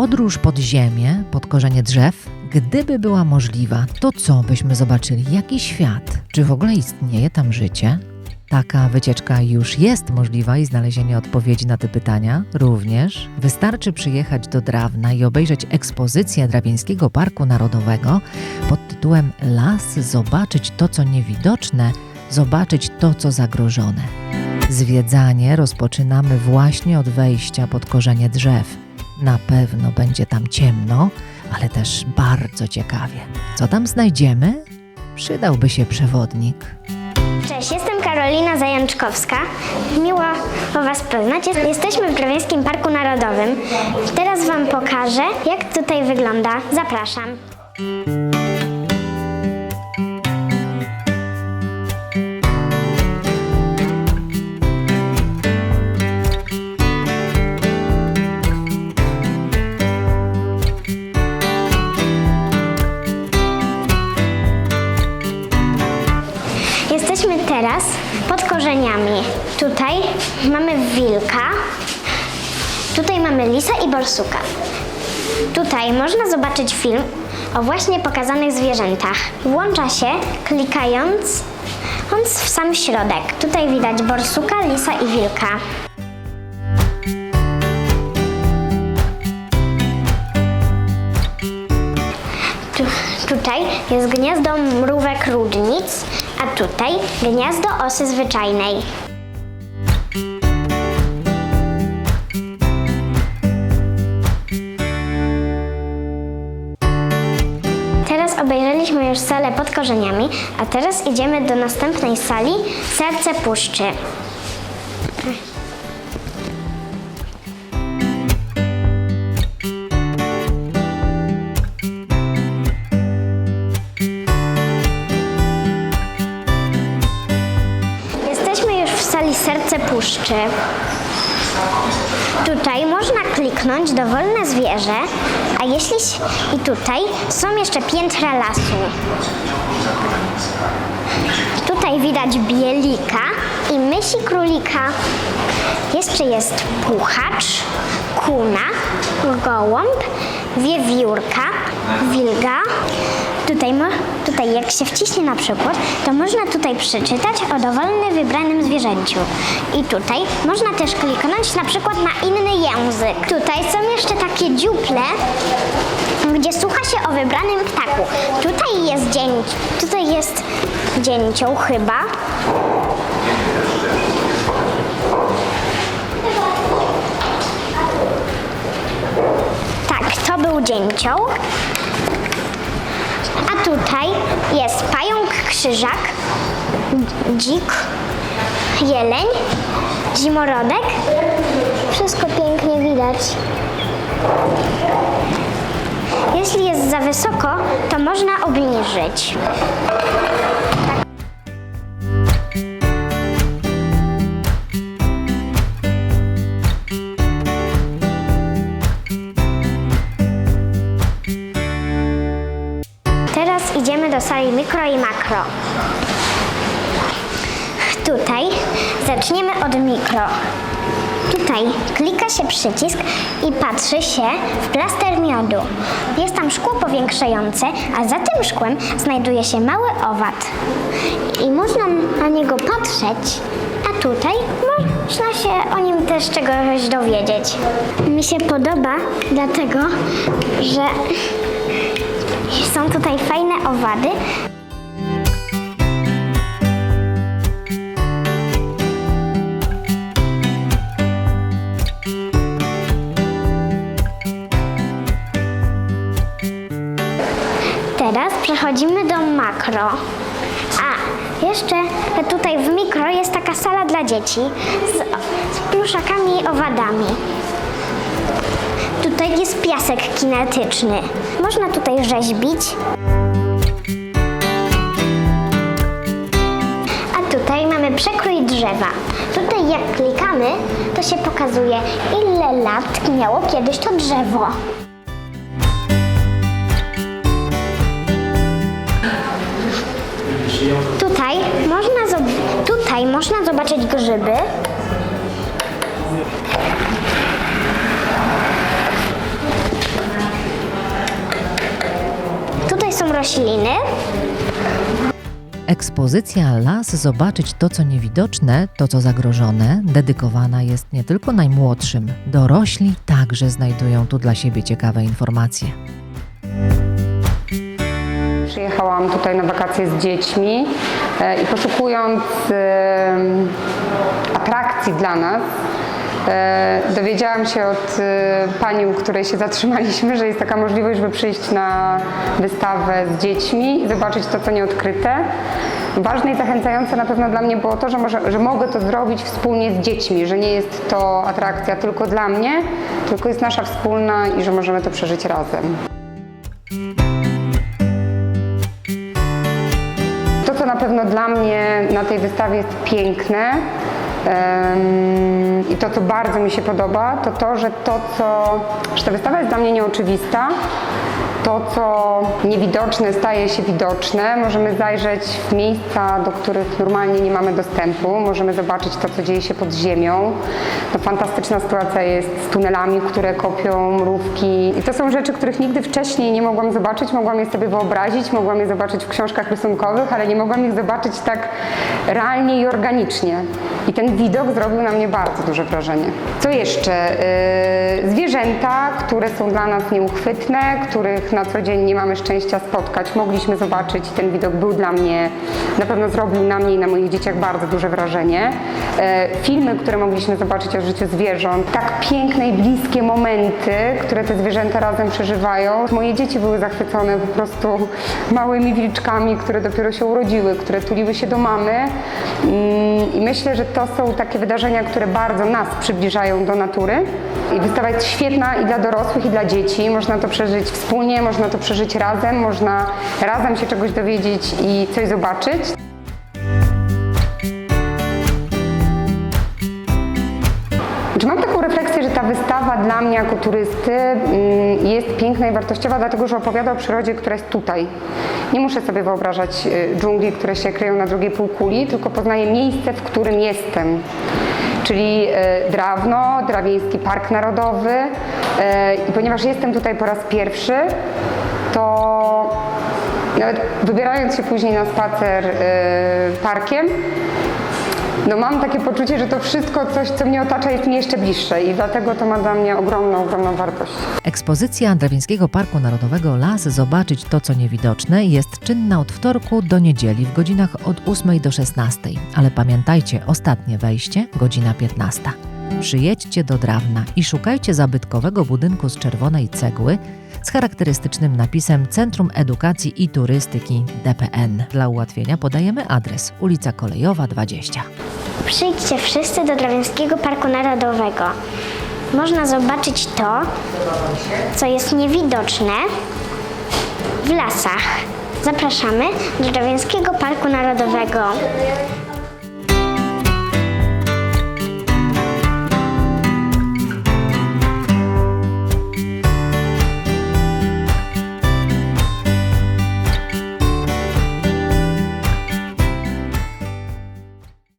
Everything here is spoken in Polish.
podróż pod ziemię, pod korzenie drzew, gdyby była możliwa, to co byśmy zobaczyli? Jaki świat? Czy w ogóle istnieje tam życie? Taka wycieczka już jest możliwa i znalezienie odpowiedzi na te pytania również. Wystarczy przyjechać do Drawna i obejrzeć ekspozycję Drawieńskiego Parku Narodowego pod tytułem Las, zobaczyć to, co niewidoczne, zobaczyć to, co zagrożone. Zwiedzanie rozpoczynamy właśnie od wejścia pod korzenie drzew. Na pewno będzie tam ciemno, ale też bardzo ciekawie. Co tam znajdziemy? Przydałby się przewodnik. Cześć, jestem Karolina Zajączkowska. Miło Was poznać. Jest- Jesteśmy w Grawieckim Parku Narodowym. Teraz Wam pokażę, jak tutaj wygląda. Zapraszam. Teraz pod korzeniami. Tutaj mamy wilka, tutaj mamy lisa i borsuka. Tutaj można zobaczyć film o właśnie pokazanych zwierzętach. Włącza się klikając w sam środek. Tutaj widać borsuka, lisa i wilka. Tu, tutaj jest gniazdo mrówek ródnic, a tutaj gniazdo osy zwyczajnej. Teraz obejrzeliśmy już salę pod korzeniami, a teraz idziemy do następnej sali Serce Puszczy. Sali Serce Puszczy. Tutaj można kliknąć dowolne zwierzę, a jeśli i tutaj są jeszcze piętra lasu. Tutaj widać bielika i myśli królika. Jeszcze jest puchacz, kuna, gołąb, wiewiórka, wilga. Tutaj, mo- tutaj jak się wciśnie na przykład, to można tutaj przeczytać o dowolnym wybranym zwierzęciu. I tutaj można też kliknąć na przykład na inny język. Tutaj są jeszcze takie dziuple, gdzie słucha się o wybranym ptaku. Tutaj jest dzień, tutaj jest dzięcioł chyba. Tak, to był dzięcioł. Tutaj jest pająk krzyżak, dzik, jeleń, zimorodek. Wszystko pięknie widać. Jeśli jest za wysoko, to można obniżyć. Sali mikro i makro. Tutaj zaczniemy od mikro. Tutaj klika się przycisk i patrzy się w plaster miodu. Jest tam szkło powiększające, a za tym szkłem znajduje się mały owad. I można na niego patrzeć, a tutaj można się o nim też czegoś dowiedzieć. Mi się podoba, dlatego że są tutaj fajne owady. Teraz przechodzimy do makro. A, jeszcze tutaj w mikro jest taka sala dla dzieci z, z pluszakami i owadami. Tutaj jest piasek kinetyczny. Można tutaj rzeźbić. A tutaj mamy przekrój drzewa. Tutaj jak klikamy, to się pokazuje, ile lat miało kiedyś to drzewo. Tutaj można, tutaj można zobaczyć grzyby. Rośliny. Ekspozycja Las Zobaczyć to, co niewidoczne, to, co zagrożone, dedykowana jest nie tylko najmłodszym. Dorośli także znajdują tu dla siebie ciekawe informacje. Przyjechałam tutaj na wakacje z dziećmi e, i poszukując atrakcji dla nas, dowiedziałam się od e, pani, u której się zatrzymaliśmy, że jest taka możliwość, żeby przyjść na wystawę z dziećmi i zobaczyć to, co nieodkryte. Ważne i zachęcające na pewno dla mnie było to, że, może, że mogę to zrobić wspólnie z dziećmi, że nie jest to atrakcja tylko dla mnie, tylko jest nasza wspólna i że możemy to przeżyć razem. To, co na pewno dla mnie na tej wystawie jest piękne i to, co bardzo mi się podoba, to to, że to, co, że ta wystawa jest dla mnie nieoczywista. To, co niewidoczne, staje się widoczne. Możemy zajrzeć w miejsca, do których normalnie nie mamy dostępu. Możemy zobaczyć to, co dzieje się pod ziemią. No, fantastyczna sytuacja jest z tunelami, które kopią mrówki. I to są rzeczy, których nigdy wcześniej nie mogłam zobaczyć. Mogłam je sobie wyobrazić, mogłam je zobaczyć w książkach rysunkowych, ale nie mogłam ich zobaczyć tak realnie i organicznie. I ten widok zrobił na mnie bardzo duże wrażenie. Co jeszcze? Yy, zwierzęta, które są dla nas nieuchwytne, których na co dzień nie mamy szczęścia spotkać, mogliśmy zobaczyć. Ten widok był dla mnie, na pewno zrobił na mnie i na moich dzieciach bardzo duże wrażenie. Yy, filmy, które mogliśmy zobaczyć o życiu zwierząt, tak piękne i bliskie momenty, które te zwierzęta razem przeżywają. Moje dzieci były zachwycone po prostu małymi wilczkami, które dopiero się urodziły, które tuliły się do mamy. Mm, I myślę, że to są takie wydarzenia, które bardzo nas przybliżają do natury. I wystawa jest świetna i dla dorosłych, i dla dzieci. Można to przeżyć wspólnie, można to przeżyć razem, można razem się czegoś dowiedzieć i coś zobaczyć. Czy mam taką refleksję, że ta wystawa dla mnie jako turysty mm, jest piękna i wartościowa, dlatego że opowiada o przyrodzie, która jest tutaj. Nie muszę sobie wyobrażać y, dżungli, które się kryją na drugiej półkuli, tylko poznaję miejsce, w którym jestem. Czyli y, Drawno, Drawieński Park Narodowy. Y, I ponieważ jestem tutaj po raz pierwszy, to nawet wybierając się później na spacer y, parkiem, no mam takie poczucie, że to wszystko, coś, co mnie otacza, jest mi jeszcze bliższe i dlatego to ma dla mnie ogromną, ogromną wartość. Ekspozycja Drawińskiego Parku Narodowego Las Zobaczyć to, co niewidoczne jest czynna od wtorku do niedzieli w godzinach od 8 do 16. Ale pamiętajcie, ostatnie wejście godzina 15. Przyjedźcie do Drawna i szukajcie zabytkowego budynku z czerwonej cegły z charakterystycznym napisem Centrum Edukacji i Turystyki DPN. Dla ułatwienia podajemy adres ulica Kolejowa 20. Przyjdźcie wszyscy do Drawińskiego Parku Narodowego. Można zobaczyć to, co jest niewidoczne w lasach. Zapraszamy do Drawińskiego Parku Narodowego.